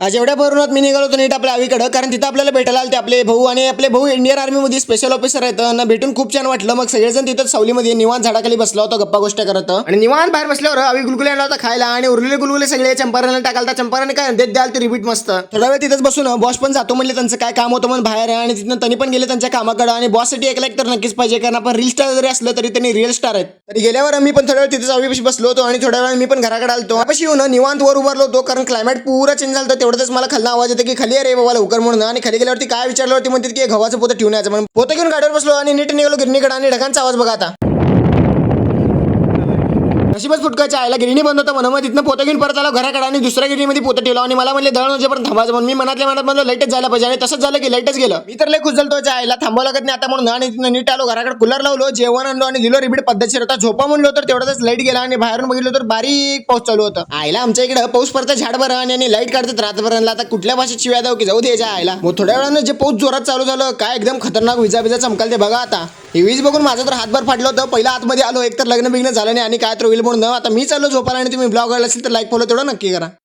आज एवढ्या भरूनात मी निघालो होतो नीट आपल्या आवीकडं कारण तिथं आपल्याला भेटायला आले आपले भाऊ आणि आपले भाऊ इंडियन आर्मीमध्ये स्पेशल ऑफिसर आहेत. ना भेटून खूप छान वाटलं. मग सगळेजण तिथं सावलीमध्ये निवांत झाडाखाली बसला होता गप्पा गोष्ट करत. आणि निवांत बाहेर बसल्यावर आवी गुलगुले आणला होता खायला आणि उरलेले गुलगुले सगळे चंपाराला टाकालता. चंपाराने काय देत द्याल ते रिपीट मस्त. थोडा वेळ तिथंच बसून बॉस पण जातो म्हणले त्यांचं. काय काम होतं म्हणून बाहेर आणि तिथं त्यांनी पण गेले त्यांच्या कामाकडे. आणि बॉससाठी एक लाईक तर नक्कीच पाहिजे कारण आपण रील स्टार जरी असलं तरी त्यांनी रिअल स्टार आहेत. तरी गेल्यावर मी पण थोड्या वेळ तिथेच आवीपाशी बसलो होतो आणि थोड्या वेळ मी पण घराकडे आलतो. त्यापाशी येऊन निवांत वर उभारलो होतो कारण क्लायमेट पुरा चेंज झालं होतं तेवढंच मला खालना आवाज येतो की खाली अरे बाबा लवकर म्हणून. आणि खाली गेल्यावरती काय विचारल्यावरती म्हणतात की गव्हाचं पोतं ठेवून यायचं म्हणून. पोतं घेऊन गाडीवर बसलो आणि नीट निघालो गिरणीकडे आणि ढगांचा आवाज बघा आता. नशीबच फुटकाच्या आयला गिरणी बंद होतं म्हणून मग तिथनं पोतं घेऊन परत आला घराकडे आणि दुसऱ्या गिरणीमध्ये पोतं ठेवलं. आणि मला म्हणले दळण पण थांबायचं म्हणून. मी मनातल्या मनात म्हणलं लाईटच जायला पाहिजे. आणि तसंच झालं की लाईटच गेलं. मी तर लय खुश झालतो त्या आईला थांबावं लागत नाही आता म्हणून. आणि तिथं नीट आलो घराकडे कूलर लावलो जेवण आणलो आणि दिलो रिपीट पद्धतशीर. होता झोपा म्हणलो तर तेवढाच लाइट गेला आणि बाहेरून बघितलं तर बारीक पाऊस चालू होतं. आईला आमच्या इकडे पाऊस पडतं झाड बरं आणि लाइट काढतात रातभराला आता कुठल्या भाषेत शिव्या जाऊ की जाऊ द्यायच्या आईला. मग थोड्या वेळानं जे पाऊस जोरात चालू झालं काय एकदम खतरनाक विजा विजा चमकाल ते बघा आता. ही वीज बघून माझं तर हातभर फाटलं होतं. पहिला आतमध्ये आलो एक तर लग्न बिग्न झालं नाही आणि काय तर होईल म्हणून आता मी चाललो झोपायला आणि तुम्ही ब्लॉग असेल तर लाईक फॉलो तेवढं नक्की करा.